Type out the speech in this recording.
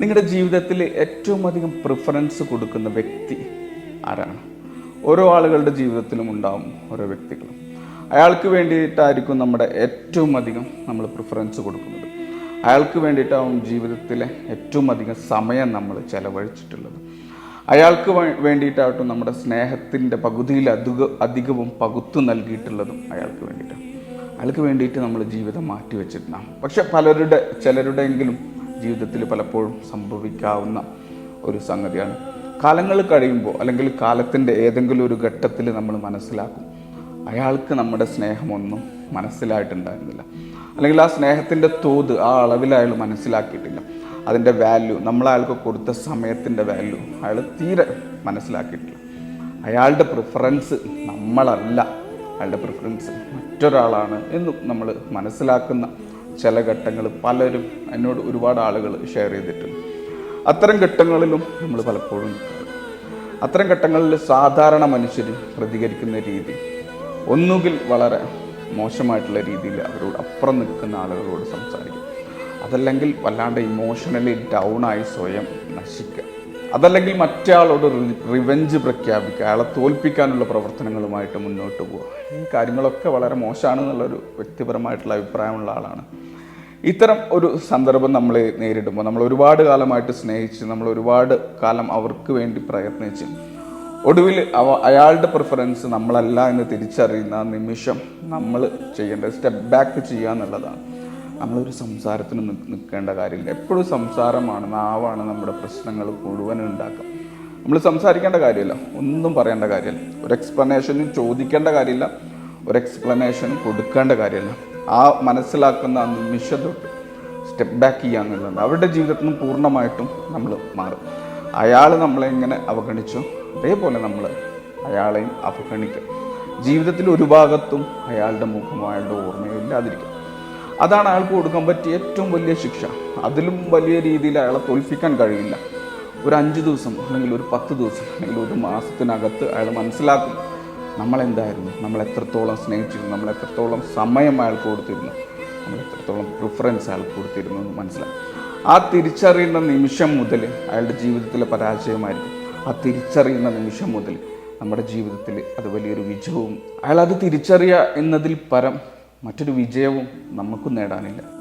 നിങ്ങളുടെ ജീവിതത്തിൽ ഏറ്റവും അധികം പ്രിഫറൻസ് കൊടുക്കുന്ന വ്യക്തി ആരാണ്? ഓരോ ആളുകളുടെ ജീവിതത്തിലും ഉണ്ടാവും ഓരോ വ്യക്തികളും അയാൾക്ക് വേണ്ടിയിട്ടായിരിക്കും നമ്മുടെ ഏറ്റവും അധികം നമ്മൾ പ്രിഫറൻസ് കൊടുക്കുന്നത്. അയാൾക്ക് വേണ്ടിയിട്ടാവും ജീവിതത്തിലെ ഏറ്റവും അധികം സമയം നമ്മൾ ചെലവഴിച്ചിട്ടുള്ളത്. അയാൾക്ക് വേണ്ടിയിട്ടാവട്ടും നമ്മുടെ സ്നേഹത്തിന്റെ പകുതിയിൽ അധിക അധികവും പകുത്തു നൽകിയിട്ടുള്ളതും അയാൾക്ക് വേണ്ടിയിട്ടാണ്. അയാൾക്ക് വേണ്ടിയിട്ട് നമ്മൾ ജീവിതം മാറ്റി വെച്ചിട്ടുണ്ടാകും പക്ഷെ പലരുടെ ചിലരുടെയെങ്കിലും ജീവിതത്തിൽ പലപ്പോഴും സംഭവിക്കാവുന്ന ഒരു സംഗതിയാണ്. കാലങ്ങൾ കഴിയുമ്പോൾ അല്ലെങ്കിൽ കാലത്തിന്റെ ഏതെങ്കിലും ഒരു ഘട്ടത്തിൽ നമ്മൾ മനസ്സിലാക്കും. അയാൾക്ക് നമ്മുടെ സ്നേഹമൊന്നും മനസ്സിലായിട്ടുണ്ടായിരുന്നില്ല. അല്ലെങ്കിൽ ആ സ്നേഹത്തിന്റെ തോത് ആ അളവിൽ അയാൾ മനസ്സിലാക്കിയിട്ടില്ല. അതിന്റെ വാല്യൂ നമ്മൾ അയാൾക്ക് കൊടുത്ത സമയത്തിന്റെ വാല്യൂ അയാൾ തീരെ മനസ്സിലാക്കിയിട്ടില്ല. അയാളുടെ പ്രിഫറൻസ് നമ്മളല്ല. അയാളുടെ പ്രിഫറൻസ് മറ്റൊരാളാണ് എന്നും നമ്മൾ മനസ്സിലാക്കുന്ന ചില ഘട്ടങ്ങൾ പലരും എന്നോട് ഒരുപാട് ആളുകൾ ഷെയർ ചെയ്തിട്ടുണ്ട്. അത്തരം ഘട്ടങ്ങളിലും നമ്മൾ പലപ്പോഴും അത്തരം ഘട്ടങ്ങളിൽ സാധാരണ മനുഷ്യർ പ്രതികരിക്കുന്ന രീതി ഒന്നുകിൽ വളരെ മോശമായിട്ടുള്ള രീതിയിൽ അവരോട് അപ്പുറം നിൽക്കുന്ന ആളുകളോട് സംസാരിക്കും. അതല്ലെങ്കിൽ വല്ലാണ്ട് ഇമോഷണലി ഡൗൺ ആയി സ്വയം നശിക്കുക. അതല്ലെങ്കിൽ മറ്റയാളോട് റിവെഞ്ച് പ്രഖ്യാപിക്കുക അയാളെ തോൽപ്പിക്കാനുള്ള പ്രവർത്തനങ്ങളുമായിട്ട് മുന്നോട്ട് പോവുക. ഈ കാര്യങ്ങളൊക്കെ വളരെ മോശമാണെന്നുള്ളൊരു വ്യക്തിപരമായിട്ടുള്ള അഭിപ്രായമുള്ള ആളാണ്. ഇത്തരം ഒരു സന്ദർഭം നമ്മൾ നേരിടുമ്പോൾ നമ്മൾ ഒരുപാട് കാലമായിട്ട് സ്നേഹിച്ച് നമ്മൾ ഒരുപാട് കാലം അവർക്ക് വേണ്ടി പ്രയത്നിച്ച് ഒടുവിൽ അവ അയാളുടെ പ്രിഫറൻസ് നമ്മളല്ല എന്ന് തിരിച്ചറിയുന്ന നിമിഷം നമ്മൾ ചെയ്യേണ്ട സ്റ്റെപ്പ് ബാക്ക് ചെയ്യുക എന്നുള്ളതാണ്. നമ്മളൊരു സംസാരത്തിന് നിൽക്കേണ്ട കാര്യമില്ല. എപ്പോഴും സംസാരമാണ് നാവാണ് നമ്മുടെ പ്രശ്നങ്ങൾ മുഴുവനും ഉണ്ടാക്കുക. നമ്മൾ സംസാരിക്കേണ്ട കാര്യമില്ല ഒന്നും പറയേണ്ട കാര്യമില്ല. ഒരു എക്സ്പ്ലനേഷനും ചോദിക്കേണ്ട കാര്യമില്ല ഒരു എക്സ്പ്ലനേഷനും കൊടുക്കേണ്ട കാര്യമില്ല. ആ മനസ്സിലാക്കുന്ന ആ നിമിഷം തൊട്ട് സ്റ്റെപ്പ് ബാക്ക് ചെയ്യുക എന്നുള്ളത് അവരുടെ ജീവിതത്തിൽ നിന്ന് പൂർണമായിട്ടും നമ്മൾ മാറും. അയാൾ നമ്മളെ എങ്ങനെ അവഗണിച്ചു അതേപോലെ നമ്മൾ അയാളെയും അവഗണിക്കും. ജീവിതത്തിൽ ഒരു ഭാഗത്തും അയാളുടെ മുഖമോ അയാളുടെ അതാണ് അയാൾക്ക് കൊടുക്കാൻ പറ്റിയ ഏറ്റവും വലിയ ശിക്ഷ. അതിലും വലിയ രീതിയിൽ അയാളെ തോൽപ്പിക്കാൻ കഴിയില്ല. ഒരു അഞ്ച് ദിവസം അല്ലെങ്കിൽ ഒരു പത്ത് ദിവസം അല്ലെങ്കിൽ ഒരു മാസത്തിനകത്ത് അയാൾ മനസ്സിലാക്കും നമ്മളെന്തായിരുന്നു? നമ്മൾ എത്രത്തോളം സ്നേഹിച്ചിരുന്നു? നമ്മൾ എത്രത്തോളം സമയം അയാൾക്ക് കൊടുത്തിരുന്നു? നമ്മൾ എത്രത്തോളം പ്രിഫറൻസ് അയാൾക്ക് കൊടുത്തിരുന്നു എന്ന് മനസ്സിലായി. ആ തിരിച്ചറിയുന്ന നിമിഷം മുതൽ അയാളുടെ ജീവിതത്തിലെ പരാജയമായിരിക്കും. ആ തിരിച്ചറിയുന്ന നിമിഷം മുതൽ നമ്മുടെ ജീവിതത്തിൽ അത് വലിയൊരു വിജയവും അയാൾ അത് തിരിച്ചറിയുക എന്നതിൽ പരം മറ്റൊരു വിജയവും നമുക്കും നേടാനില്ല.